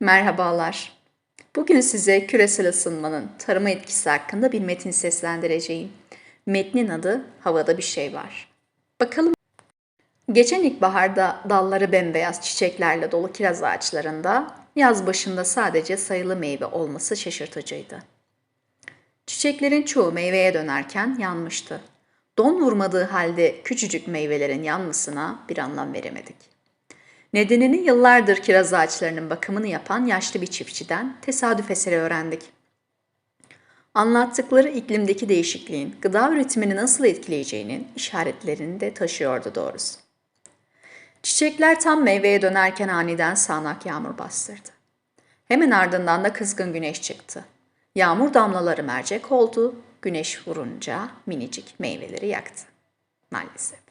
Merhabalar. Bugün size küresel ısınmanın tarıma etkisi hakkında bir metin seslendireceğim. Metnin adı Havada Bir Şey Var. Bakalım. Geçen ilkbaharda dalları bembeyaz çiçeklerle dolu kiraz ağaçlarında yaz başında sadece sayılı meyve olması şaşırtıcıydı. Çiçeklerin çoğu meyveye dönerken yanmıştı. Don vurmadığı halde küçücük meyvelerin yanmasına bir anlam veremedik. Nedenini yıllardır kiraz ağaçlarının bakımını yapan yaşlı bir çiftçiden tesadüf eseri öğrendik. Anlattıkları iklimdeki değişikliğin gıda üretimini nasıl etkileyeceğinin işaretlerini de taşıyordu doğrusu. Çiçekler tam meyveye dönerken aniden sağanak yağmur bastırdı. Hemen ardından da kızgın güneş çıktı. Yağmur damlaları mercek oldu, güneş vurunca minicik meyveleri yaktı. Maalesef.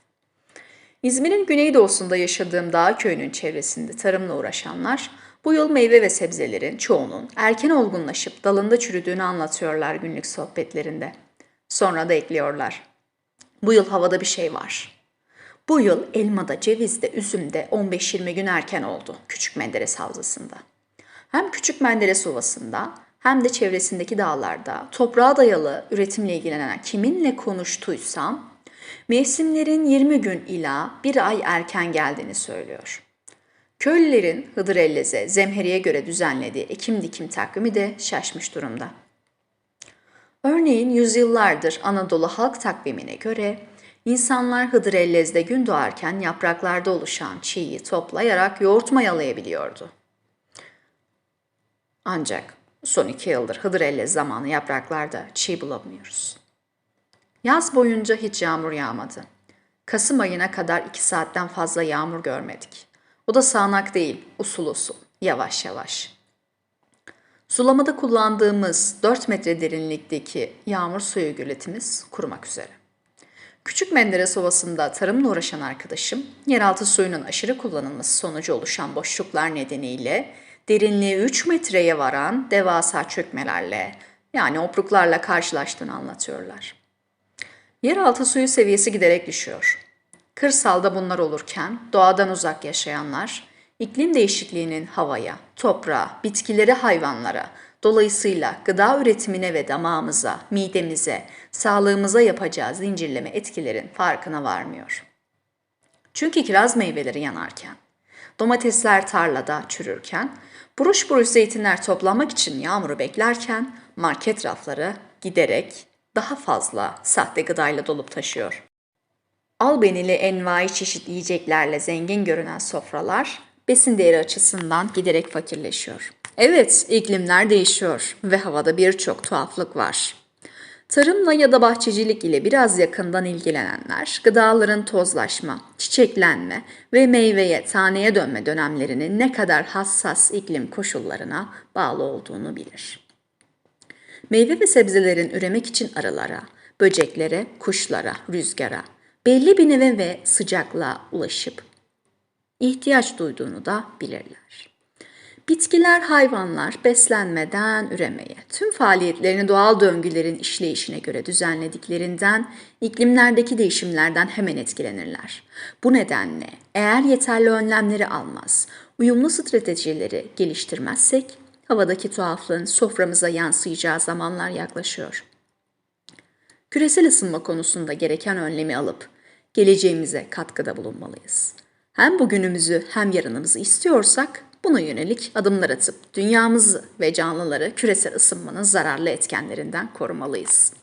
İzmir'in güneydoğusunda yaşadığım dağ köyünün çevresinde tarımla uğraşanlar bu yıl meyve ve sebzelerin çoğunun erken olgunlaşıp dalında çürüdüğünü anlatıyorlar günlük sohbetlerinde. Sonra da ekliyorlar. Bu yıl havada bir şey var. Bu yıl elmada, cevizde, üzümde 15-20 gün erken oldu Küçük Menderes Havzası'nda. Hem Küçük Menderes Ovası'nda hem de çevresindeki dağlarda toprağa dayalı üretimle ilgilenen kiminle konuştuysam mevsimlerin 20 gün ila bir ay erken geldiğini söylüyor. Köylülerin Hıdrellez'e, Zemheri'ye göre düzenlediği ekim dikim takvimi de şaşmış durumda. Örneğin yüzyıllardır Anadolu halk takvimine göre insanlar Hıdrellez'de gün doğarken yapraklarda oluşan çiğyi toplayarak yoğurt mayalayabiliyordu. Ancak son iki yıldır Hıdrellez zamanı yapraklarda çiğ bulamıyoruz. Yaz boyunca hiç yağmur yağmadı. Kasım ayına kadar iki saatten fazla yağmur görmedik. O da sağanak değil, usul usul, yavaş yavaş. Sulamada kullandığımız 4 metre derinlikteki yağmur suyu gületimiz kurumak üzere. Küçük Menderes Ovası'nda tarımla uğraşan arkadaşım, yeraltı suyunun aşırı kullanılması sonucu oluşan boşluklar nedeniyle derinliği 3 metreye varan devasa çökmelerle, yani opruklarla karşılaştığını anlatıyorlar. Yeraltı suyu seviyesi giderek düşüyor. Kırsalda bunlar olurken doğadan uzak yaşayanlar iklim değişikliğinin havaya, toprağa, bitkilere, hayvanlara, dolayısıyla gıda üretimine ve damağımıza, midemize, sağlığımıza yapacağı zincirleme etkilerin farkına varmıyor. Çünkü kiraz meyveleri yanarken, domatesler tarlada çürürken, buruş buruş zeytinler toplanmak için yağmuru beklerken market rafları giderek daha fazla sahte gıdayla dolup taşıyor. Albenili envai çeşit yiyeceklerle zengin görünen sofralar besin değeri açısından giderek fakirleşiyor. Evet, iklimler değişiyor ve havada birçok tuhaflık var. Tarımla ya da bahçecilik ile biraz yakından ilgilenenler, gıdaların tozlaşma, çiçeklenme ve meyveye, taneye dönme dönemlerinin ne kadar hassas iklim koşullarına bağlı olduğunu bilir. Meyve ve sebzelerin üremek için arılara, böceklere, kuşlara, rüzgara, belli bir neve ve sıcaklığa ulaşıp ihtiyaç duyduğunu da bilirler. Bitkiler, hayvanlar beslenmeden üremeye, tüm faaliyetlerini doğal döngülerin işleyişine göre düzenlediklerinden iklimlerdeki değişimlerden hemen etkilenirler. Bu nedenle eğer yeterli önlemleri almaz, uyumlu stratejileri geliştirmezsek havadaki tuhaflığın soframıza yansıyacağı zamanlar yaklaşıyor. Küresel ısınma konusunda gereken önlemi alıp geleceğimize katkıda bulunmalıyız. Hem bugünümüzü hem yarınımızı istiyorsak buna yönelik adımlar atıp dünyamızı ve canlıları küresel ısınmanın zararlı etkenlerinden korumalıyız.